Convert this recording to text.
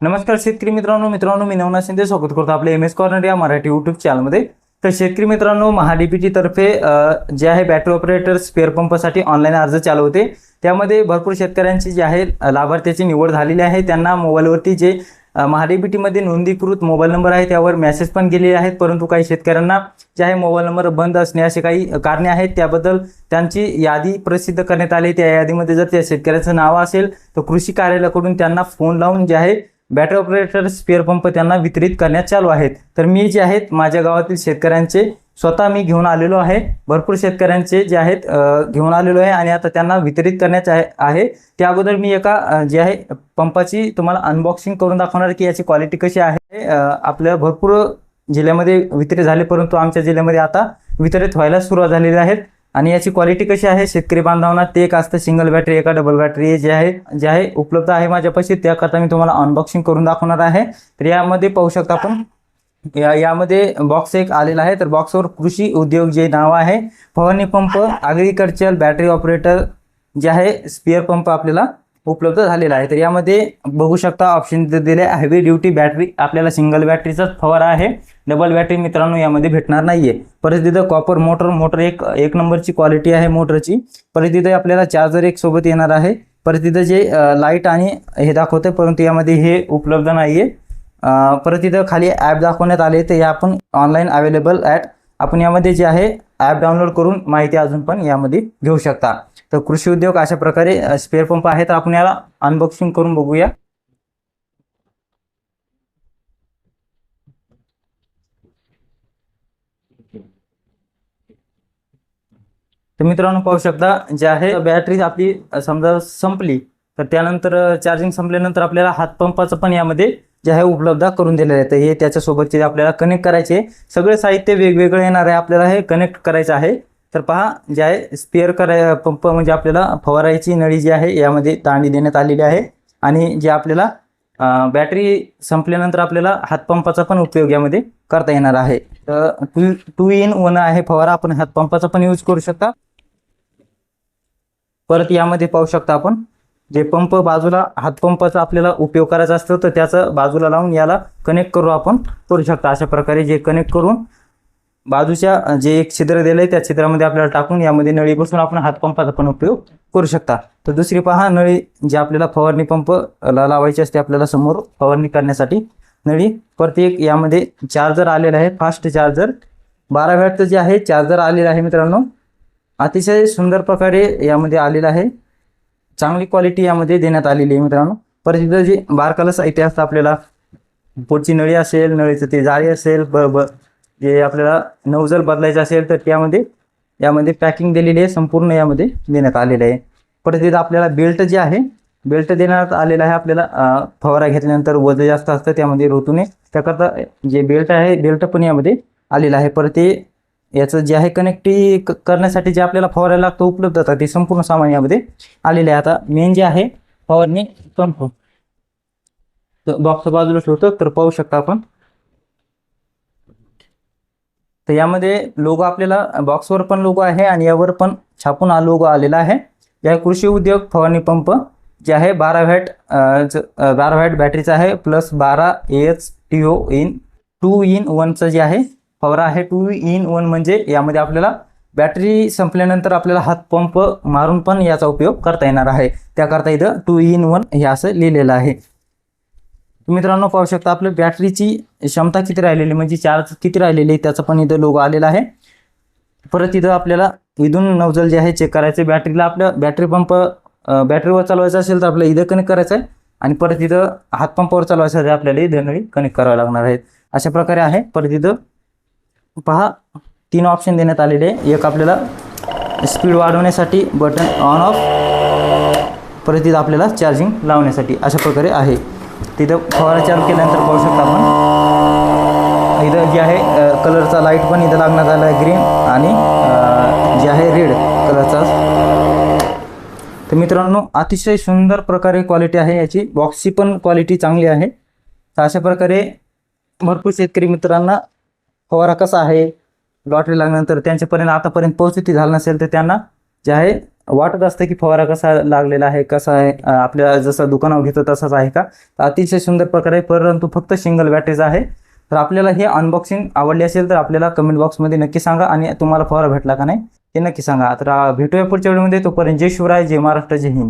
नमस्कार शेतकरी मित्रांनो मित्रांनो मी नवना शिंदे. स्वागत करतो आपल्या एम एस कॉर्नर या मराठी युट्यूब चॅनलमध्ये तर शेतकरी मित्रांनो महाडीपीटी तर्फे जे आहे बॅटरी ऑपरेटर स्पेअर पंपसाठी ऑनलाईन अर्ज चालू होते. त्यामध्ये भरपूर शेतकऱ्यांची जे आहे लाभार्थ्याची निवड झालेली आहे. त्यांना मोबाईलवरती जे महाडीपीटीमध्ये नोंदणीकृत मोबाईल नंबर आहे त्यावर मेसेज पण गेलेले आहेत. परंतु काही शेतकऱ्यांना जे आहे मोबाईल नंबर बंद असणे असे काही कारणे आहेत. त्याबद्दल त्यांची यादी प्रसिद्ध करण्यात आली. त्या यादीमध्ये जर त्या शेतकऱ्याचं नाव असेल तर कृषी कार्यालयाकडून त्यांना फोन लावून जे आहे बॅटरी ऑपरेटर स्पेअर पंप त्यांना वितरित करण्यात चालू आहेत. तर मी जे आहेत माझ्या गावातील शेतकऱ्यांचे स्वतः मी घेऊन आलेलो आहे. भरपूर शेतकऱ्यांचे जे आहेत घेऊन आलेलो आहे आणि आता त्यांना वितरित करण्याचे आहे त्या अगोदर मी एका जे आहे पंपाची तुम्हाला अनबॉक्सिंग करून दाखवणार की याची क्वालिटी कशी आहे. आपल्या भरपूर जिल्ह्यामध्ये वितरित झाले परंतु आमच्या जिल्ह्यामध्ये आता वितरित व्हायला सुरुवात झालेली आहेत आणि याची क्वालिटी कशी आहे? शेतकरी बांधवांना ते एक असतं सिंगल बॅटरी एका डबल बॅटरी जे आहे जे आहे उपलब्ध आहे माझ्यापाशी. त्याकरता मी तुम्हाला अनबॉक्सिंग करून दाखवणार आहे. तर यामध्ये पाहू शकता आपण या यामध्ये बॉक्स एक आलेला आहे. तर बॉक्सवर कृषी उद्योग जे नाव आहे फवारणी पंप ॲग्रिकल्चर बॅटरी ऑपरेटर जे आहे स्पिअर पंप आपल्याला उपलब्ध झालेला आहे. तर यामध्ये बघू शकता ऑप्शन दिले हेवी ड्युटी बॅटरी आपल्याला सिंगल बॅटरीचाच फवारा आहे. डबल बॅटरी मित्रांनो यामध्ये भेटणार नाहीये. परत तिथं कॉपर मोटर मोटर एक एक नंबरची क्वालिटी आहे मोटरची परत तिथं आपल्याला चार्जर एक सोबत येणार आहे. परत तिथं जे लाइट आणि हे दाखवतं परंतु यामध्ये हे उपलब्ध नाही आहे परत तिथं खाली ॲप दाखवण्यात आले तर या आपण ऑनलाईन अवेलेबल ॲट आपण यामध्ये जे आहे ॲप डाउनलोड करून माहिती अजून पण यामध्ये घेऊ शकता. तर कृषी उद्योग अशा प्रकारे स्पेअर पंप आहे. तर आपण याला अनबॉक्सिंग करून बघूया. तर मित्रांनो पाहू शकता जे आहे बॅटरी आपली समजा संपली तर त्यानंतर चार्जिंग संपल्यानंतर आपल्याला हातपंपाचं पण यामध्ये जे आहे उपलब्ध करून दिलेलं आहे. तर हे त्याच्यासोबतचे आपल्याला कनेक्ट करायचे सगळे साहित्य वेगवेगळे येणार आहे आपल्याला हे कनेक्ट करायचं आहे. तर पहा जे आहे स्पेअर कराय पंप म्हणजे आपल्याला फवारायची नळी जी आहे यामध्ये दांडी देण्यात आलेली आहे. आणि जे आपल्याला बॅटरी संपल्यानंतर आपल्याला हातपंपाचा पण उपयोग यामध्ये करता येणार आहे. तर टू टू इन वन आहे फवारा आपण हातपंपाचा पण यूज करू शकता. परत यामध्ये पाहू शकता आपण जे पंप बाजूला हातपंपाचा आपल्याला उपयोग करायचा असतो तर त्याचं बाजूला लावून याला कनेक्ट करू आपण करू शकता. अशा प्रकारे जे कनेक्ट करून बाजूच्या जे एक छिद्र दिलं आहे त्या छिद्रामध्ये आपल्याला टाकून यामध्ये नळी बसून आपण हातपंपाचा पण उपयोग करू शकता. तर दुसरी पहा नळी जे आपल्याला फवारणी पंप ला लावायची असते आपल्याला समोर फवारणी करण्यासाठी नळी परत एक यामध्ये चार्जर आलेला आहे फास्ट चार्जर. बारा वॅटचं जे आहे चार्जर आलेलं आहे मित्रांनो. अतिशय सुंदर प्रकारे यामध्ये आलेलं आहे. चांगली क्वालिटी यामध्ये देण्यात आलेली आहे मित्रांनो. परत इथं जे बारकाला साहित्य असतं आपल्याला पुढची नळी असेल नळीचं ते जाळी असेल ब ब जे आपल्याला नवजल बदलायचं असेल तर त्यामध्ये यामध्ये पॅकिंग दिलेली आहे संपूर्ण यामध्ये देण्यात आलेलं आहे. परत तिथं आपल्याला बेल्ट जे आहे बेल्ट देण्यात आलेला आहे आपल्याला फवारा घेतल्यानंतर वजन जास्त असतं त्यामध्ये ऋतू त्याकरता जे बेल्ट आहे बेल्ट पण यामध्ये आलेलं आहे. परत ते याचं जे आहे कनेक्टी करण्यासाठी जे आपल्याला फवारायला लागतं उपलब्ध होतं ते संपूर्ण सामान यामध्ये आलेले आहे. आता मेन जे आहे फवारणी पंप बॉक्स बाजूला ठेवतो तर पाहू शकता आपण. तर यामध्ये लोगो आपल्याला बॉक्सवर पण लोगो आहे आणि यावर पण छापून हा लोगो आलेला आहे. या कृषी उद्योग फवारणी पंप जे आहे बारा व्हॅट बारा व्हॅट बॅटरीचा आहे प्लस बारा H T O in two in वनचं जे आहे फवारा आहे टू इन वन म्हणजे यामध्ये आपल्याला बॅटरी संपल्यानंतर आपल्याला हात पंप मारून पण याचा उपयोग करता येणार आहे. त्याकरता इथं टू इन वन हे असं लिहिलेलं आहे. मित्रांनो पाहू शकता आपल्या बॅटरीची क्षमता किती राहिलेली म्हणजे चार्ज किती राहिलेली आहे त्याचा पण इथं लोगो आलेला आहे. परत इथं आपल्याला इथून नवजल जे आहे चेक करायचं बॅटरीला आपल्या बॅटरी पंप बॅटरीवर चालवायचा असेल तर आपल्याला इथं कनेक्ट करायचं आहे. आणि परत इथं हातपंपावर चालवायचं आहे आपल्याला इथं नळी कनेक्ट करावं लागणार आहेत अशा प्रकारे आहे. परत इथं पहा तीन ऑप्शन देण्यात आलेले आहे. एक आपल्याला स्पीड वाढवण्यासाठी बटन ऑन ऑफ परत तिथं आपल्याला चार्जिंग लावण्यासाठी अशा प्रकारे आहे. तिथं फवारा चालू केल्यानंतर पाहू शकता आपण. इथं जे आहे कलरचा लाइट पण इथं लागण्यात आला आहे ग्रीन आणि जे आहे रेड कलरचा तर मित्रांनो अतिशय सुंदर प्रकारे क्वालिटी आहे याची. बॉक्सची पण क्वालिटी चांगली आहे. तर अशा प्रकारे भरपूर शेतकरी मित्रांना फवारा कसा आहे लॉटरी लागल्यानंतर त्यांच्यापर्यंत आतापर्यंत पोहोचती झालं नसेल तर त्यांना जे आहे वाटत असतं की फवारा कसा लागलेला आहे कसा आहे आपल्या जसं दुकानावर घेतो तसाच आहे का? तर अतिशय सुंदर प्रकार आहे परंतु फक्त सिंगल बॅटरीचा आहे. तर आपल्याला हे अनबॉक्सिंग आवडली असेल तर आपल्याला कमेंट बॉक्समध्ये नक्की सांगा आणि तुम्हाला फवारा भेटला का नाही ते नक्की सांगा. तर भेटूया पुढच्या व्हिडिओमध्ये तोपर्यंत जय शिवराय जय महाराष्ट्र जय हिंद.